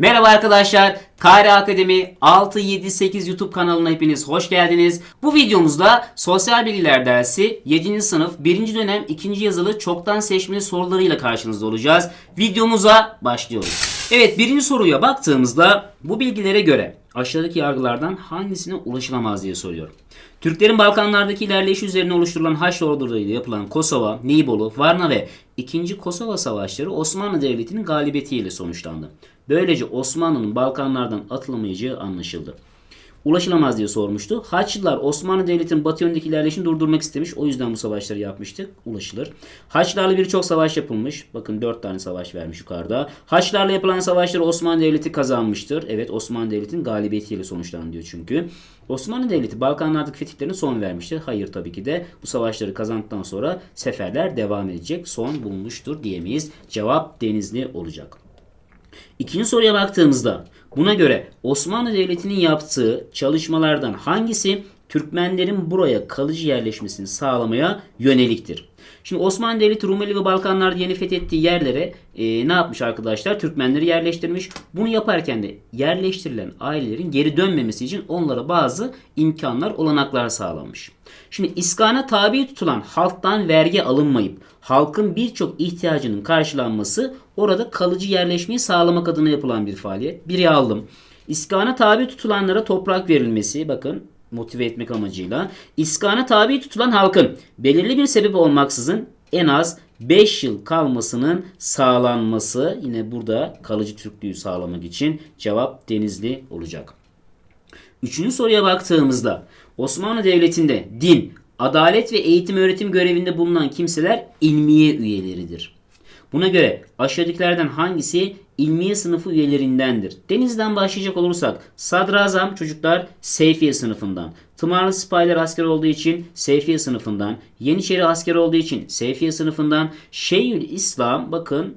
Merhaba arkadaşlar. Kare Akademi 678 YouTube kanalına hepiniz hoş geldiniz. Bu videomuzda Sosyal Bilgiler dersi 7. sınıf 1. dönem 2. yazılı çoktan seçmeli sorularıyla karşınızda olacağız. Videomuza başlıyoruz. Evet birinci soruya baktığımızda bu bilgilere göre aşağıdaki yargılardan hangisine ulaşılamaz diye soruyor. Türklerin Balkanlardaki ilerleyişi üzerine oluşturulan Haçlı ordularıyla yapılan Kosova, Nibolu, Varna ve 2. Kosova Savaşları Osmanlı Devleti'nin galibiyetiyle sonuçlandı. Böylece Osmanlı'nın Balkanlardan atılamayacağı anlaşıldı. Ulaşılamaz diye sormuştu. Haçlılar Osmanlı Devleti'nin batı yönündeki ilerleyişini durdurmak istemiş. O yüzden bu savaşları yapmıştık. Ulaşılır. Haçlılarla birçok savaş yapılmış. Bakın 4 tane savaş vermiş yukarıda. Haçlılarla yapılan savaşları Osmanlı Devleti kazanmıştır. Evet Osmanlı Devleti'nin galibiyetiyle sonuçlandı diyor çünkü. Osmanlı Devleti Balkanlardaki fetihlerine son vermiştir. Hayır tabii ki de bu savaşları kazandıktan sonra seferler devam edecek. Son bulmuştur diyemeyiz. Cevap Denizli olacak. İkinci soruya baktığımızda buna göre Osmanlı Devleti'nin yaptığı çalışmalardan hangisi Türkmenlerin buraya kalıcı yerleşmesini sağlamaya yöneliktir? Şimdi Osmanlı Devleti Rumeli ve Balkanlarda yeni fethettiği yerlere e, ne yapmış arkadaşlar? Türkmenleri yerleştirmiş. Bunu yaparken de yerleştirilen ailelerin geri dönmemesi için onlara bazı imkanlar, olanaklar sağlamış. Şimdi iskana tabi tutulan halktan vergi alınmayıp halkın birçok ihtiyacının karşılanması orada kalıcı yerleşmeyi sağlamak adına yapılan bir faaliyet. Biri aldım. İskana tabi tutulanlara toprak verilmesi bakın motive etmek amacıyla iskana tabi tutulan halkın belirli bir sebep olmaksızın en az 5 yıl kalmasının sağlanması yine burada kalıcı Türklüğü sağlamak için cevap Denizli olacak. Üçüncü soruya baktığımızda Osmanlı Devleti'nde din, adalet ve eğitim öğretim görevinde bulunan kimseler ilmiye üyeleridir. Buna göre aşağıdakilerden hangisi ilmiye sınıfı üyelerindendir? Denizden başlayacak olursak sadrazam çocuklar Seyfiye sınıfından, tımarlı sipahiler asker olduğu için Seyfiye sınıfından, Yeniçeri asker olduğu için Seyfiye sınıfından, Şeyhül İslam bakın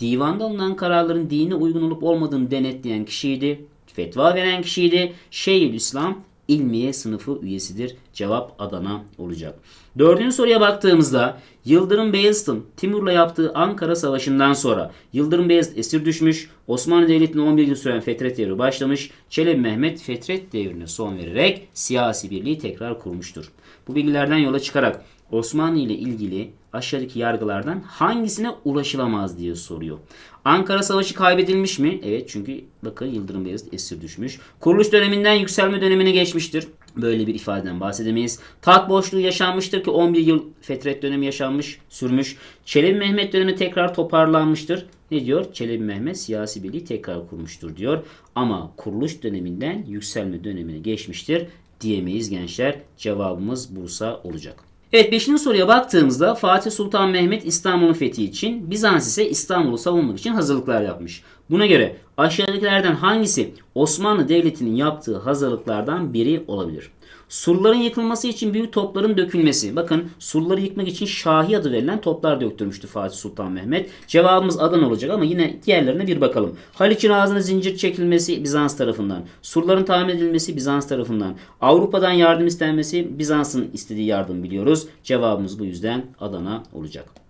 divanda alınan kararların dine uygun olup olmadığını denetleyen kişiydi. Fetva veren kişiydi. Şeyhül İslam ilmiye sınıfı üyesidir. Cevap Adana olacak. Dördüncü soruya baktığımızda Yıldırım Beyazıt'ın Timur'la yaptığı Ankara Savaşı'ndan sonra Yıldırım Beyazıt esir düşmüş, Osmanlı Devleti'nin 11 yıl süren Fetret Devri başlamış, Çelebi Mehmet Fetret Devri'ne son vererek siyasi birliği tekrar kurmuştur. Bu bilgilerden yola çıkarak Osmanlı ile ilgili aşağıdaki yargılardan hangisine ulaşılamaz diye soruyor. Ankara Savaşı kaybedilmiş mi? Evet çünkü bakın Yıldırım Beyazıt esir düşmüş. Kuruluş döneminden yükselme dönemine geçmiştir. Böyle bir ifadeden bahsedemeyiz. Taht boşluğu yaşanmıştır ki 11 yıl fetret dönemi yaşanmış, sürmüş. Çelebi Mehmet dönemi tekrar toparlanmıştır. Ne diyor? Çelebi Mehmet siyasi birliği tekrar kurmuştur diyor. Ama kuruluş döneminden yükselme dönemine geçmiştir diyemeyiz gençler. Cevabımız Bursa olacak. Evet 5. soruya baktığımızda Fatih Sultan Mehmet İstanbul'un fethi için, Bizans ise İstanbul'u savunmak için hazırlıklar yapmış. Buna göre aşağıdakilerden hangisi Osmanlı Devleti'nin yaptığı hazırlıklardan biri olabilir? Surların yıkılması için büyük topların dökülmesi. Bakın surları yıkmak için Şahi adı verilen toplar döktürmüştü Fatih Sultan Mehmet. Cevabımız Adana olacak ama yine diğerlerine bir bakalım. Haliç'in ağzına zincir çekilmesi Bizans tarafından. Surların tamir edilmesi Bizans tarafından. Avrupa'dan yardım istenmesi Bizans'ın istediği yardım biliyoruz. Cevabımız bu yüzden Adana olacak.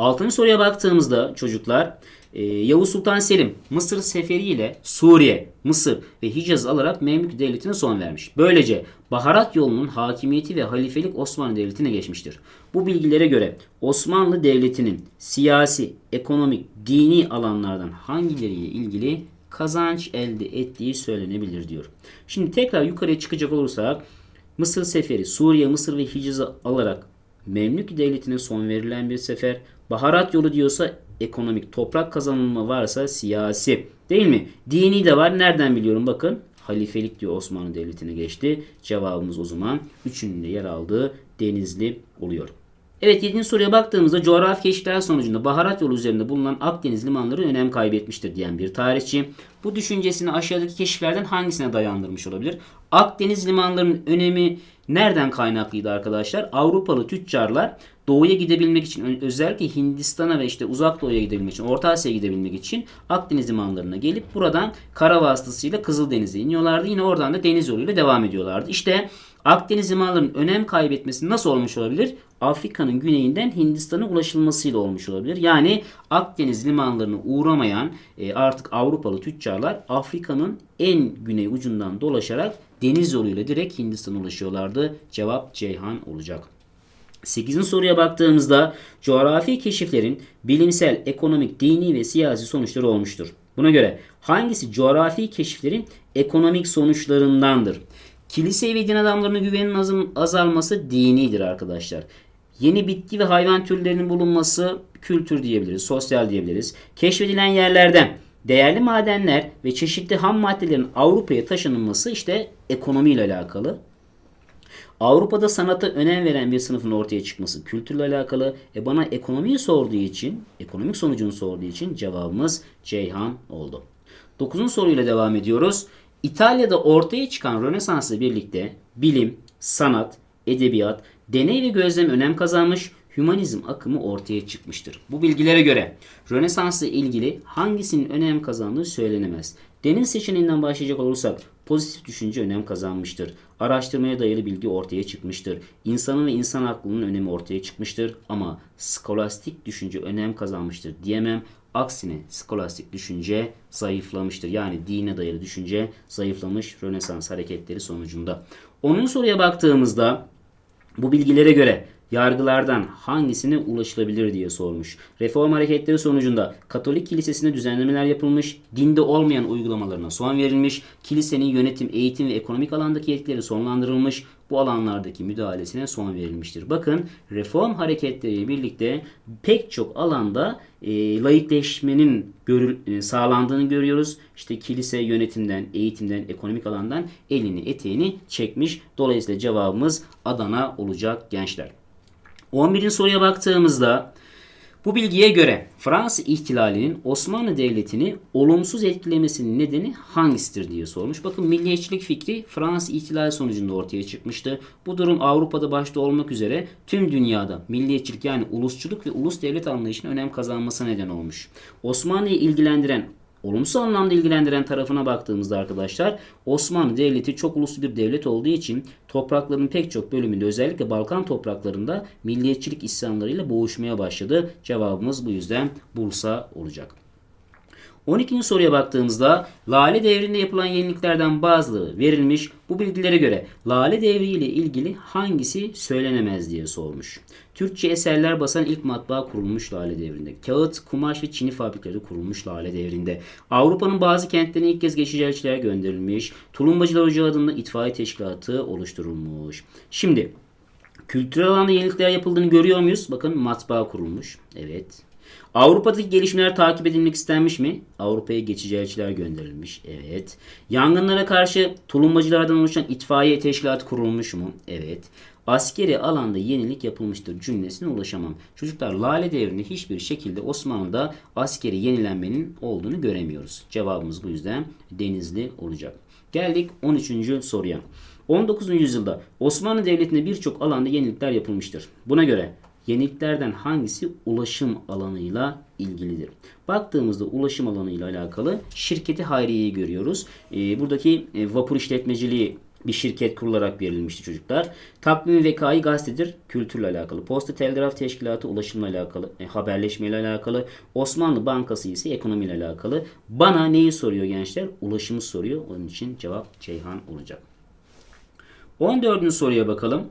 Altıncı soruya baktığımızda çocuklar e, Yavuz Sultan Selim Mısır seferi ile Suriye, Mısır ve Hicaz alarak Memlük Devleti'ne son vermiş. Böylece baharat yolunun hakimiyeti ve halifelik Osmanlı Devleti'ne geçmiştir. Bu bilgilere göre Osmanlı Devleti'nin siyasi, ekonomik, dini alanlardan hangileriyle ilgili kazanç elde ettiği söylenebilir diyor. Şimdi tekrar yukarıya çıkacak olursak Mısır seferi Suriye, Mısır ve Hicaz'ı alarak Memlük Devleti'ne son verilen bir sefer. Baharat yolu diyorsa ekonomik, toprak kazanılma varsa siyasi. Değil mi? Dini de var. Nereden biliyorum? Bakın halifelik diyor Osmanlı Devleti'ne geçti. Cevabımız o zaman üçünün de yer aldığı Denizli oluyor. Evet 7. soruya baktığımızda coğrafi keşifler sonucunda baharat yolu üzerinde bulunan Akdeniz limanları önem kaybetmiştir diyen bir tarihçi. Bu düşüncesini aşağıdaki keşiflerden hangisine dayandırmış olabilir? Akdeniz limanlarının önemi nereden kaynaklıydı arkadaşlar? Avrupalı tüccarlar doğuya gidebilmek için özellikle Hindistan'a ve işte uzak doğuya gidebilmek için, Orta Asya'ya gidebilmek için Akdeniz limanlarına gelip buradan kara vasıtasıyla Kızıldeniz'e iniyorlardı. Yine oradan da deniz yoluyla devam ediyorlardı. İşte Akdeniz limanlarının önem kaybetmesi nasıl olmuş olabilir? Afrika'nın güneyinden Hindistan'a ulaşılmasıyla olmuş olabilir. Yani Akdeniz limanlarına uğramayan e, artık Avrupalı tüccarlar Afrika'nın en güney ucundan dolaşarak deniz yoluyla direkt Hindistan'a ulaşıyorlardı. Cevap Ceyhan olacak. 8. soruya baktığımızda coğrafi keşiflerin bilimsel, ekonomik, dini ve siyasi sonuçları olmuştur. Buna göre hangisi coğrafi keşiflerin ekonomik sonuçlarındandır? Kilise ve din adamlarına güvenin azım- azalması dinidir arkadaşlar. Yeni bitki ve hayvan türlerinin bulunması kültür diyebiliriz, sosyal diyebiliriz. Keşfedilen yerlerden değerli madenler ve çeşitli ham maddelerin Avrupa'ya taşınılması işte ekonomiyle alakalı. Avrupa'da sanata önem veren bir sınıfın ortaya çıkması kültürle alakalı. E bana ekonomiyi sorduğu için, ekonomik sonucunu sorduğu için cevabımız Ceyhan oldu. Dokuzun soruyla devam ediyoruz. İtalya'da ortaya çıkan Rönesans'la birlikte bilim, sanat, edebiyat, deney ve gözlem önem kazanmış, hümanizm akımı ortaya çıkmıştır. Bu bilgilere göre Rönesans'la ilgili hangisinin önem kazandığı söylenemez. Deniz seçeneğinden başlayacak olursak pozitif düşünce önem kazanmıştır. Araştırmaya dayalı bilgi ortaya çıkmıştır. İnsanın ve insan aklının önemi ortaya çıkmıştır. Ama skolastik düşünce önem kazanmıştır diyemem. Aksine skolastik düşünce zayıflamıştır. Yani dine dayalı düşünce zayıflamış Rönesans hareketleri sonucunda. Onun soruya baktığımızda bu bilgilere göre yargılardan hangisine ulaşılabilir diye sormuş. Reform hareketleri sonucunda Katolik kilisesine düzenlemeler yapılmış, dinde olmayan uygulamalarına son verilmiş, kilisenin yönetim, eğitim ve ekonomik alandaki yetkileri sonlandırılmış, bu alanlardaki müdahalesine son verilmiştir. Bakın reform hareketleriyle birlikte pek çok alanda e, laikleşmenin görül, e, sağlandığını görüyoruz. İşte kilise yönetimden, eğitimden, ekonomik alandan elini eteğini çekmiş. Dolayısıyla cevabımız Adana olacak gençler. 11. soruya baktığımızda bu bilgiye göre Fransız ihtilalinin Osmanlı Devleti'ni olumsuz etkilemesinin nedeni hangisidir diye sormuş. Bakın milliyetçilik fikri Fransız ihtilali sonucunda ortaya çıkmıştı. Bu durum Avrupa'da başta olmak üzere tüm dünyada milliyetçilik yani ulusçuluk ve ulus devlet anlayışının önem kazanmasına neden olmuş. Osmanlı'yı ilgilendiren olumsuz anlamda ilgilendiren tarafına baktığımızda arkadaşlar Osmanlı Devleti çok uluslu bir devlet olduğu için toprakların pek çok bölümünde özellikle Balkan topraklarında milliyetçilik isyanlarıyla boğuşmaya başladı. Cevabımız bu yüzden Bursa olacak. 12. soruya baktığımızda Lale Devri'nde yapılan yeniliklerden bazıları verilmiş. Bu bilgilere göre Lale Devri ile ilgili hangisi söylenemez diye sormuş. Türkçe eserler basan ilk matbaa kurulmuş Lale Devri'nde. Kağıt, kumaş ve çini fabrikaları kurulmuş Lale Devri'nde. Avrupa'nın bazı kentlerine ilk kez geçici elçiler gönderilmiş. Tulumbacılar Ocağı adında itfaiye teşkilatı oluşturulmuş. Şimdi kültürel alanda yenilikler yapıldığını görüyor muyuz? Bakın matbaa kurulmuş. Evet. Avrupa'daki gelişmeler takip edilmek istenmiş mi? Avrupa'ya geçici elçiler gönderilmiş. Evet. Yangınlara karşı tulumbacılardan oluşan itfaiye teşkilatı kurulmuş mu? Evet. Askeri alanda yenilik yapılmıştır cümlesine ulaşamam. Çocuklar Lale Devri'nde hiçbir şekilde Osmanlı'da askeri yenilenmenin olduğunu göremiyoruz. Cevabımız bu yüzden Denizli olacak. Geldik 13. soruya. 19. yüzyılda Osmanlı Devleti'nde birçok alanda yenilikler yapılmıştır. Buna göre yeniliklerden hangisi ulaşım alanıyla ilgilidir? Baktığımızda ulaşım alanıyla alakalı şirketi Hayriye'yi görüyoruz. Ee, buradaki e, vapur işletmeciliği bir şirket kurularak verilmişti çocuklar. Takvim vekayı gazetedir. Kültürle alakalı. Posta Telgraf Teşkilatı ulaşımla alakalı. E, haberleşmeyle alakalı. Osmanlı Bankası ise ekonomiyle alakalı. Bana neyi soruyor gençler? Ulaşımı soruyor. Onun için cevap Ceyhan olacak. 14. soruya bakalım.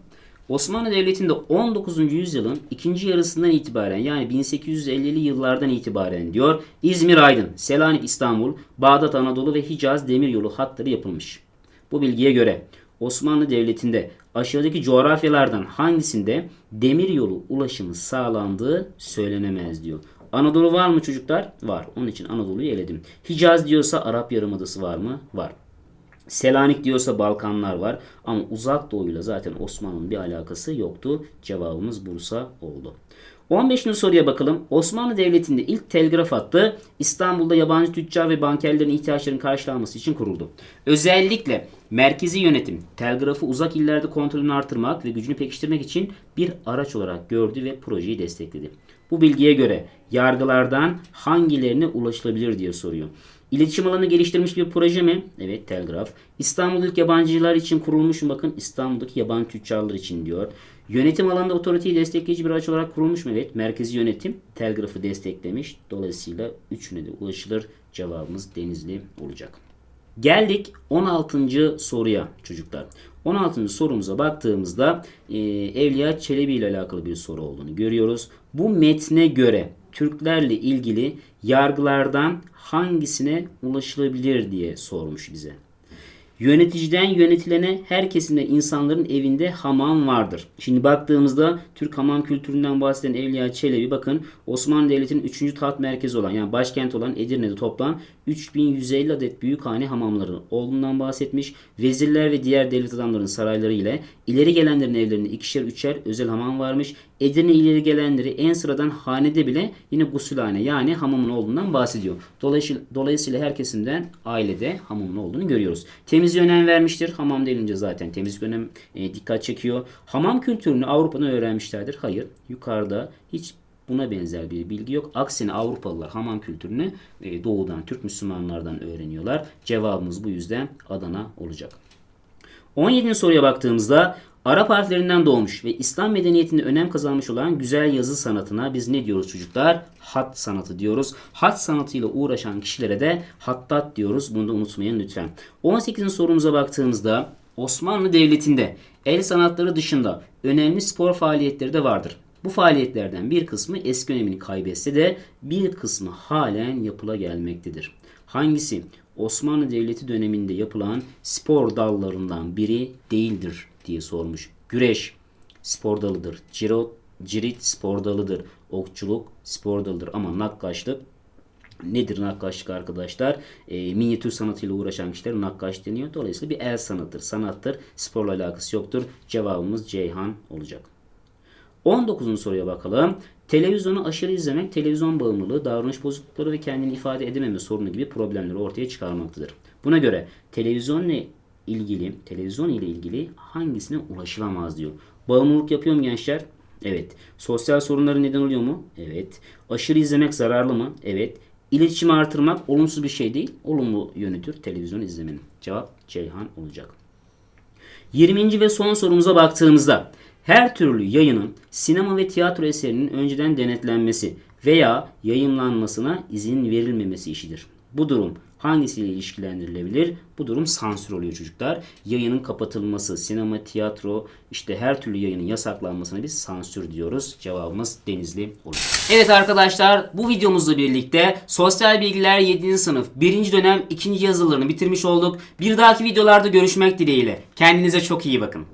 Osmanlı Devleti'nde 19. yüzyılın ikinci yarısından itibaren yani 1850'li yıllardan itibaren diyor İzmir Aydın, Selanik İstanbul, Bağdat Anadolu ve Hicaz demiryolu hatları yapılmış. Bu bilgiye göre Osmanlı Devleti'nde aşağıdaki coğrafyalardan hangisinde demiryolu ulaşımı sağlandığı söylenemez diyor. Anadolu var mı çocuklar? Var. Onun için Anadolu'yu eledim. Hicaz diyorsa Arap Yarımadası var mı? Var. Selanik diyorsa Balkanlar var ama uzak doğuyla zaten Osmanlı'nın bir alakası yoktu. Cevabımız Bursa oldu. 15. soruya bakalım. Osmanlı Devleti'nde ilk telgraf hattı İstanbul'da yabancı tüccar ve bankerlerin ihtiyaçlarının karşılanması için kuruldu. Özellikle merkezi yönetim telgrafı uzak illerde kontrolünü artırmak ve gücünü pekiştirmek için bir araç olarak gördü ve projeyi destekledi. Bu bilgiye göre yargılardan hangilerine ulaşılabilir diye soruyor. İletişim alanı geliştirmiş bir proje mi? Evet telgraf. İstanbul ilk yabancılar için kurulmuş mu? Bakın İstanbul'daki yabancı tüccarlar için diyor. Yönetim alanında otoriteyi destekleyici bir araç olarak kurulmuş mu? Evet. Merkezi yönetim telgrafı desteklemiş. Dolayısıyla üçüne de ulaşılır. Cevabımız Denizli olacak. Geldik 16. soruya çocuklar. 16. sorumuza baktığımızda e, Evliya Çelebi ile alakalı bir soru olduğunu görüyoruz. Bu metne göre Türklerle ilgili yargılardan hangisine ulaşılabilir diye sormuş bize. Yöneticiden yönetilene her kesimde insanların evinde hamam vardır. Şimdi baktığımızda Türk hamam kültüründen bahseden Evliya Çelebi bakın Osmanlı Devleti'nin 3. taht merkezi olan yani başkent olan Edirne'de toplam 3150 adet büyükhane hamamları olduğundan bahsetmiş. Vezirler ve diğer devlet adamlarının sarayları ile ileri gelenlerin evlerinde ikişer üçer özel hamam varmış. Edirne ileri gelenleri en sıradan hanede bile yine gusülhane yani hamamın olduğundan bahsediyor. Dolayısıyla, dolayısıyla her kesimden ailede hamamın olduğunu görüyoruz. Temizliğe önem vermiştir. Hamam denince zaten temizlik önem e, dikkat çekiyor. Hamam kültürünü Avrupa'dan öğrenmişlerdir. Hayır. Yukarıda hiç buna benzer bir bilgi yok. Aksine Avrupalılar hamam kültürünü e, doğudan, Türk Müslümanlardan öğreniyorlar. Cevabımız bu yüzden Adana olacak. 17. soruya baktığımızda Arap harflerinden doğmuş ve İslam medeniyetinde önem kazanmış olan güzel yazı sanatına biz ne diyoruz çocuklar? Hat sanatı diyoruz. Hat sanatıyla uğraşan kişilere de hattat diyoruz. Bunu da unutmayın lütfen. 18. sorumuza baktığımızda Osmanlı Devleti'nde el sanatları dışında önemli spor faaliyetleri de vardır. Bu faaliyetlerden bir kısmı eski önemini kaybetse de bir kısmı halen yapıla gelmektedir. Hangisi Osmanlı Devleti döneminde yapılan spor dallarından biri değildir diye sormuş. Güreş spor dalıdır. Cirot, cirit spor dalıdır. Okçuluk spor dalıdır. Ama nakkaşlık Nedir nakkaşlık arkadaşlar? E, minyatür sanatıyla uğraşan kişiler nakkaş deniyor. Dolayısıyla bir el sanatıdır, sanattır. Sporla alakası yoktur. Cevabımız Ceyhan olacak. 19. soruya bakalım. Televizyonu aşırı izlemek, televizyon bağımlılığı, davranış bozuklukları ve kendini ifade edememe sorunu gibi problemleri ortaya çıkarmaktadır. Buna göre televizyonla ilgili, televizyon ile ilgili hangisine ulaşılamaz diyor. Bağımlılık yapıyor mu gençler? Evet. Sosyal sorunları neden oluyor mu? Evet. Aşırı izlemek zararlı mı? Evet. İletişimi artırmak olumsuz bir şey değil. Olumlu yönüdür televizyon izlemenin. Cevap Ceyhan olacak. 20. ve son sorumuza baktığımızda her türlü yayının sinema ve tiyatro eserinin önceden denetlenmesi veya yayımlanmasına izin verilmemesi işidir. Bu durum hangisiyle ilişkilendirilebilir? Bu durum sansür oluyor çocuklar. Yayının kapatılması, sinema, tiyatro, işte her türlü yayının yasaklanmasına biz sansür diyoruz. Cevabımız Denizli olur. Evet arkadaşlar bu videomuzla birlikte sosyal bilgiler 7. sınıf 1. dönem 2. yazılarını bitirmiş olduk. Bir dahaki videolarda görüşmek dileğiyle. Kendinize çok iyi bakın.